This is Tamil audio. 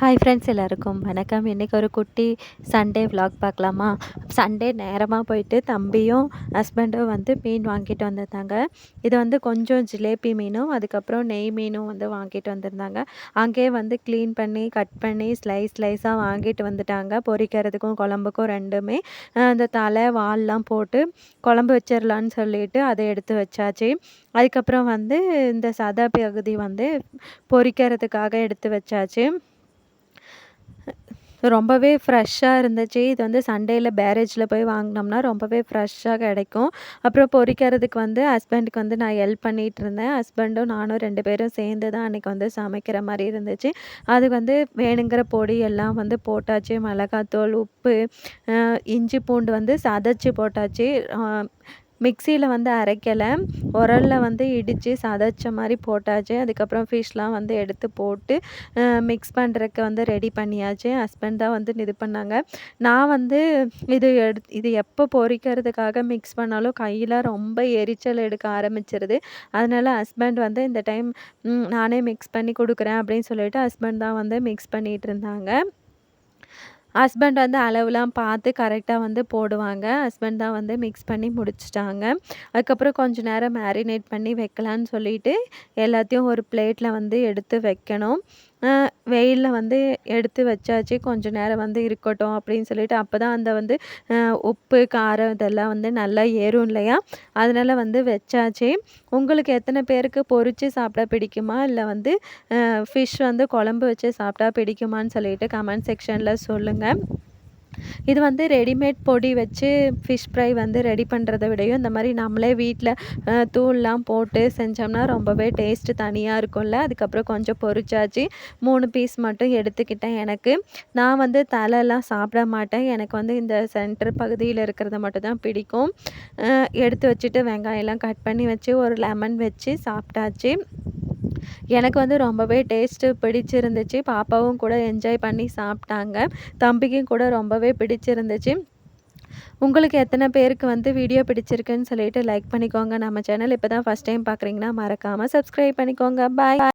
ஹாய் ஃப்ரெண்ட்ஸ் எல்லாருக்கும். வணக்கம். இன்றைக்கி ஒரு குட்டி சண்டே விலாக் பார்க்கலாமா? சண்டே நேரமாக போயிட்டு தம்பியும் ஹஸ்பண்டும் வந்து மீன் வாங்கிட்டு வந்திருந்தாங்க. இது வந்து கொஞ்சம் ஜிலேபி மீனும் அதுக்கப்புறம் நெய் மீனும் வந்து வாங்கிட்டு வந்திருந்தாங்க. அங்கேயே வந்து க்ளீன் பண்ணி கட் பண்ணி ஸ்லைஸ் ஸ்லைஸாக வாங்கிட்டு வந்துட்டாங்க. பொரிக்கிறதுக்கும் குழம்புக்கும் ரெண்டுமே. அந்த தலை வால்லாம் போட்டு குழம்பு வச்சிடலான்னு சொல்லிட்டு அதை எடுத்து வச்சாச்சு. அதுக்கப்புறம் வந்து இந்த சதா பகுதி வந்து பொரிக்கிறதுக்காக எடுத்து வச்சாச்சு. ரொம்பவே ஃப்ரெஷ்ஷாக இருந்துச்சு. இது வந்து சண்டேயில் பேரேஜில் போய் வாங்கினோம்னா ரொம்பவே ஃப்ரெஷ்ஷாக கிடைக்கும். அப்புறம் பொரிக்கிறதுக்கு வந்து ஹஸ்பண்டுக்கு வந்து நான் ஹெல்ப் பண்ணிகிட்டு இருந்தேன். ஹஸ்பண்டும் நானும் ரெண்டு பேரும் சேர்ந்து தான் அன்றைக்கி வந்து சமைக்கிற மாதிரி இருந்துச்சு. அது வந்து வேணுங்கிற பொடி எல்லாம் வந்து போட்டாச்சு. மிளகாத்தூள் உப்பு இஞ்சி பூண்டு வந்து சதைச்சி போட்டாச்சு. மிக்சியில் வந்து அரைக்கலை. உரலில் வந்து இடித்து சதைச்ச மாதிரி போட்டாச்சு. அதுக்கப்புறம் ஃபிஷ்லாம் வந்து எடுத்து போட்டு மிக்ஸ் பண்ணுறதுக்கு வந்து ரெடி பண்ணியாச்சு. ஹஸ்பண்ட் தான் வந்து இது பண்ணாங்க. நான் வந்து இது எடு இது எப்போ பொரிக்கிறதுக்காக மிக்ஸ் பண்ணாலும் கையில் ரொம்ப எரிச்சல் எடுக்க ஆரம்பிச்சிருது. அதனால ஹஸ்பண்ட் வந்து இந்த டைம் நானே மிக்ஸ் பண்ணி கொடுக்குறேன் அப்படின்னு சொல்லிட்டு ஹஸ்பண்ட் தான் வந்து மிக்ஸ் பண்ணிகிட்டு இருந்தாங்க. ஹஸ்பண்ட் வந்து அளவுலாம் பார்த்து கரெக்டாக வந்து போடுவாங்க. ஹஸ்பண்ட் தான் வந்து மிக்ஸ் பண்ணி முடிச்சிட்டாங்க. அதுக்கப்புறம் கொஞ்சம் நேரம் மேரினேட் பண்ணி வைக்கலான்னு சொல்லிட்டு எல்லாத்தையும் ஒரு பிளேட்டில் வந்து எடுத்து வைக்கணும். வெயிலில் வந்து எடுத்து வச்சாச்சு. கொஞ்சம் நேரம் வந்து இருக்கட்டும் அப்படின்னு சொல்லிட்டு அப்போ தான் அந்த வந்து உப்பு காரம் இதெல்லாம் வந்து நல்லா ஏறும் இல்லையா? அதனால் வந்து வச்சாச்சு. உங்களுக்கு எத்தனை பேருக்கு பொரித்து சாப்பிட பிடிக்குமா? இல்லை வந்து ஃபிஷ் வந்து குழம்பு வச்சு சாப்பிட்டா பிடிக்குமான்னு சொல்லிட்டு கமெண்ட் செக்ஷனில் சொல்லுங்கள் இது வந்து ரெடிமேட் பொடி வச்சு ஃபிஷ் ஃப்ரை வந்து ரெடி பண்ணுறத விடையும் இந்த மாதிரி நம்மளே வீட்டில் தூள்லாம் போட்டு செஞ்சோம்னா ரொம்பவே டேஸ்ட்டு தனியாக இருக்கும்ல. அதுக்கப்புறம் கொஞ்சம் பொறிச்சாச்சு மூணு பீஸ் மட்டும் எடுத்துக்கிட்டேன் எனக்கு. நான் வந்து தலைலாம் சாப்பிட மாட்டேன். எனக்கு வந்து இந்த சென்டர் பகுதியில் இருக்கிறத மட்டும் தான் பிடிக்கும். எடுத்து வச்சுட்டு வெங்காயம்லாம் கட் பண்ணி வச்சு ஒரு லெமன் வச்சு சாப்பிட்டாச்சு. எனக்கு வந்து ரொம்பவே டேஸ்ட்டு பிடிச்சிருந்துச்சு. பாப்பாவும் கூட என்ஜாய் பண்ணி சாப்பிட்டாங்க. தம்பிக்கும் கூட ரொம்பவே பிடிச்சிருந்துச்சு. உங்களுக்கு எத்தனை பேருக்கு வந்து வீடியோ பிடிச்சிருக்குன்னு சொல்லிட்டு லைக் பண்ணிக்கோங்க. நம்ம சேனல் இப்போ தான் ஃபஸ்ட் டைம் பார்க்குறீங்கன்னா மறக்காமல் சப்ஸ்கிரைப் பண்ணிக்கோங்க. பாய்